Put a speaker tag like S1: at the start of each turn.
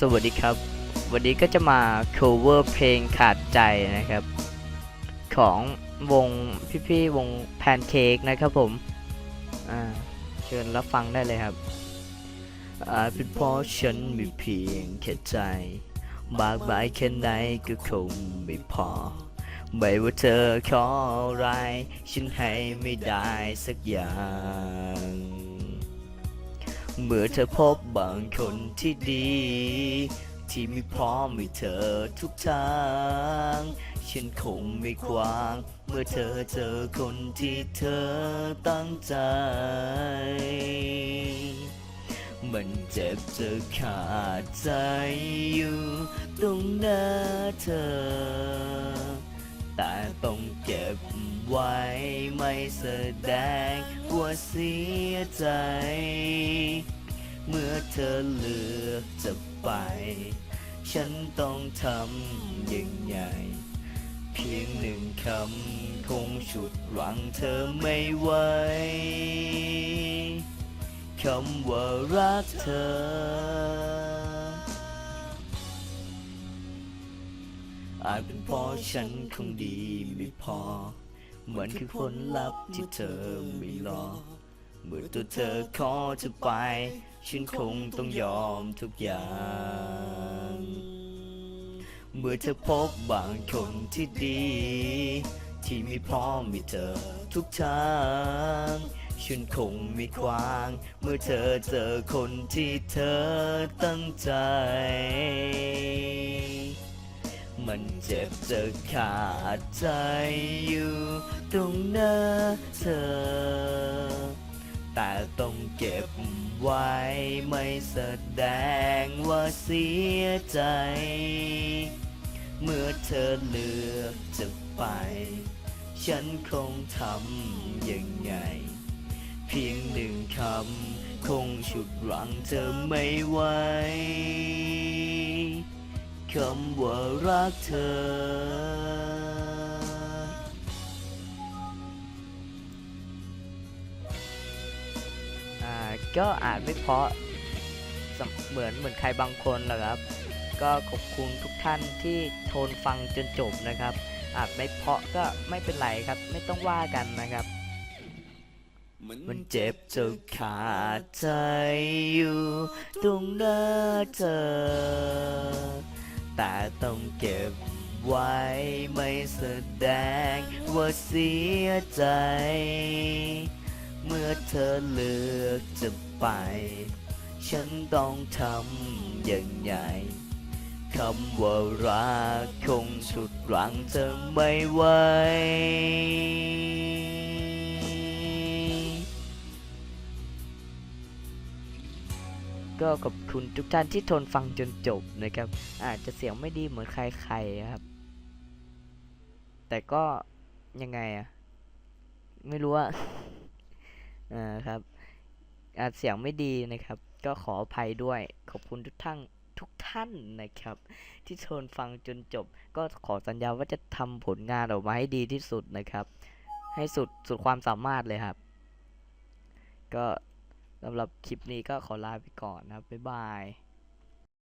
S1: สวัสดีครับ วันนี้ก็จะมา cover เพลงขาดใจนะครับ ของวงพี่ๆวงแพนเค้กนะครับผม อ่า เชิญรับฟังได้เลยครับอาจเป็นเพราะฉันมีเพียงแค่ใจมากมายแค่ไหนก็คงไม่พอ ไม่ว่าเธอขออะไร ฉันให้ไม่ได้สักอย่าง เมื่อเธอพบบางคนที่ดี ที่ไม่พร้อมให้เธอทุกทาง ฉันคงไม่ขวาง เมื่อเธอเจอคนที่เธอตั้งใจ มันเจ็บจะขาดใจอยู่ตรงหน้าเธอ แต่ต้องเก็บ ไว้ไม่แสดงว่าเสียใจ เมื่อเธอเลือกจะไป ฉันต้องทำยังไงเพียงหนึ่งคำคงฉุดรั้งเธอไม่ไหวคำว่ารักเธอ อาจเป็นเพราะฉันคงดีไม่พอ มือนคือผลลัพธ์ที่เธอไม่รอ เมื่อตัวเธอขอจะไป ฉันคงต้องยอมทุกอย่าง เมื่อเธอพบบางคนที่ดี ที่ไม่พร้อมมีเธอทุกทางฉันคงไม่ขวาง เมื่อเธอเจอคนที่เธอตั้งใจ มันเจ็บจะขาดใจอยู่ตรงหน้าเธอ แต่ต้องเก็บไว้ไม่แสดงว่าเสียใจ เมื่อเธอเลือกจะไป ฉันคงทำยังไง เพียงหนึ่งคำคงฉุดรั้งเธอไม่ไหว คำว่ารักเธอ อ่า ก็อาจไม่เพราะเหมือนเหมือนใครบางคนหรอกครับ ก็ขอบคุณทุกท่านที่ทนฟังจนจบนะครับ อาจไม่เพราะก็ไม่เป็นไรครับ ไม่ต้องว่ากันนะครับมันเจ็บจะขาดใจอยู่ตรงหน้าเธอ แต่ต้องเก็บไว้ไม่แสดงว่าเสียใจ เมื่อเธอเลือกจะไป ฉันต้องทำยังไงคำว่ารักคงฉุดรังเธอไม่ไหว ก็ขอบคุณทุกท่านที่ทนฟังจนจบนะครับ อาจจะเสียงไม่ดีเหมือนใครๆครับ แต่ก็ยังไงอะไม่รู้อะอ่าครับ อาจเสียงไม่ดีนะครับ ก็ขออภัยด้วย ขอบคุณทุกท่านทุกท่านนะครับ ที่ทนฟังจนจบ ก็ขอสัญญาว่าจะทำผลงานออกมาให้ดีที่สุดนะครับ ให้สุดสุดความสามารถเลยครับ ก็ สำหรับคลิปนี้ก็ขอลาไปก่อนนะครับบ๊ายบาย